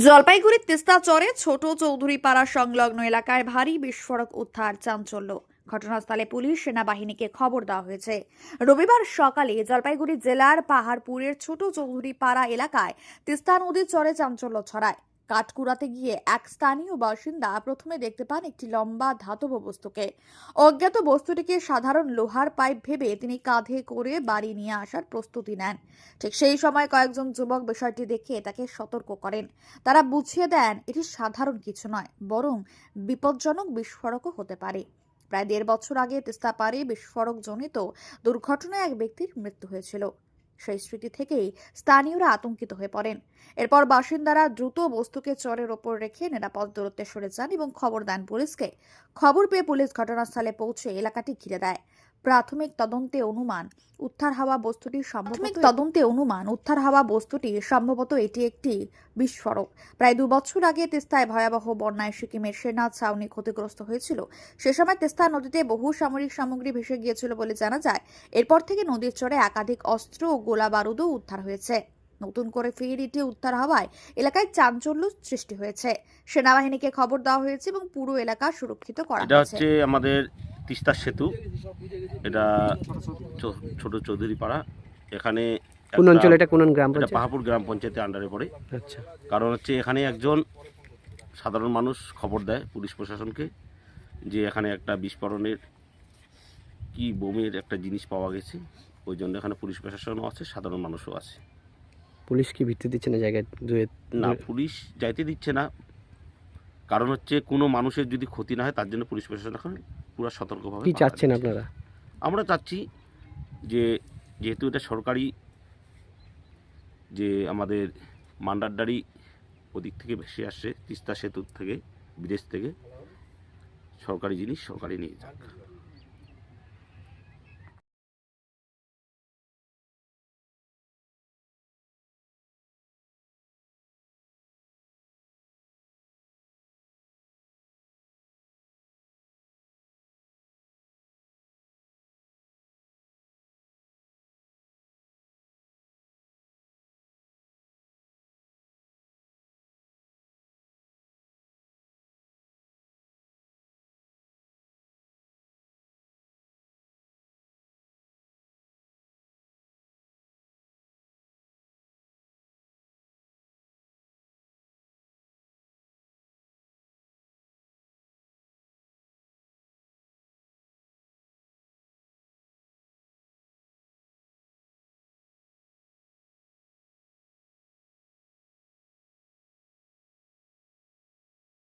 জলপাইগুড়ির তিস্তা চরে ছোট চৌধুরী পাড়া সংলগ্ন এলাকায় ভারী বিস্ফোরক উদ্ধার চাঞ্চল্য। ঘটনাস্থলে পুলিশ সেনাবাহিনীকে খবর দেওয়া হয়েছে। রবিবার সকালে জলপাইগুড়ি জেলার পাহাড়পুরের ছোট চৌধুরী পাড়া এলাকায় তিস্তা নদীর চরে চাঞ্চল্য ছড়ায়। কাঠকুড়াতে গিয়ে এক স্থানীয় বাসিন্দা প্রথমে দেখতে পান একটি লম্বা ধাতব বস্তুকে। অজ্ঞাত বস্তুটিকে সাধারণ লোহার পাইপ ভেবে তিনি কাঁধে করে বাড়ি নিয়ে আসার প্রস্তুতি নেন। ঠিক সেই সময় কয়েকজন যুবক বিষয়টি দেখে তাকে সতর্ক করেন। তারা বুঝিয়ে দেন, এটি সাধারণ কিছু নয়, বরং বিপজ্জনক বিস্ফোরকও হতে পারে। প্রায় দেড় বছর আগে তিস্তা পারে বিস্ফোরকজনিত দুর্ঘটনায় এক ব্যক্তির মৃত্যু হয়েছিল। সেই স্মৃতি থেকেই স্থানীয়রা আতঙ্কিত হয়ে পড়েন। এরপর বাসিন্দারা দ্রুত বস্তুকে চরের ওপর রেখে নিরাপদ দূরত্বে সরে যান এবং খবর দেন পুলিশকে। খবর পেয়ে পুলিশ ঘটনাস্থলে পৌঁছে এলাকাটি ঘিরে দেয়। প্রাথমিক তদন্তে অনুমান উদ্ধার হওয়া বস্তুটি প্রাথমিক তদন্তে অনুমান উদ্ধার হওয়া বস্তুটি সম্ভবত এটি একটি বিস্ফোরক। প্রায় দু বছর আগে তেস্তায় ভয়াবহ বন্যায় সিকিমের সেনা ছাউনি ক্ষতিগ্রস্ত হয়েছিল। সে সময় তেস্তা নদীতে বহু সামরিক সামগ্রী ভেসে গিয়েছিল বলে জানা যায়। এরপর থেকে নদীর চরে একাধিক অস্ত্র ও গোলা বারুদও উদ্ধার হয়েছে। নতুন করে ফের এটি উদ্ধার হওয়ায় এলাকায় চাঞ্চল্য সৃষ্টি হয়েছে। সেনাবাহিনীকে খবর দেওয়া হয়েছে এবং পুরো এলাকা সুরক্ষিত করা হয়েছে। আমাদের তিস্তার সেতু। এটা ছোট চৌধুরী পাড়া এখানে কোন অঞ্চলে? এটা কোন গ্রাম এটা পাহাপুর গ্রাম পঞ্চায়েতের আন্ডারে পড়ে। আচ্ছা। কারণ হচ্ছে এখানে একজন সাধারণ মানুষ খবর দেয় পুলিশ প্রশাসনকে যে এখানে একটা বিস্ফোরণের কি বোমের একটা জিনিস পাওয়া গেছে। ওই জন্য এখানে পুলিশ প্রশাসনও আছে সাধারণ মানুষও আছে। পুলিশ কি ভিত্তি দিচ্ছে না জায়গায়? না পুলিশ যাইতে দিচ্ছে না। কারণ হচ্ছে কোনো মানুষের যদি ক্ষতি না হয় তার জন্য পুলিশ প্রশাসন এখন পুরো সতর্কভাবে কি চাচ্ছেন আপনারা? আমরা চাচ্ছি যে যেহেতু এটা সরকারি যে আমাদের মান্ডারডারি ওদিক থেকে ভেসে আসছে তিস্তা সেতুর থেকে বিদেশ থেকে সরকারি জিনিস সরকারি নিয়ে যাক।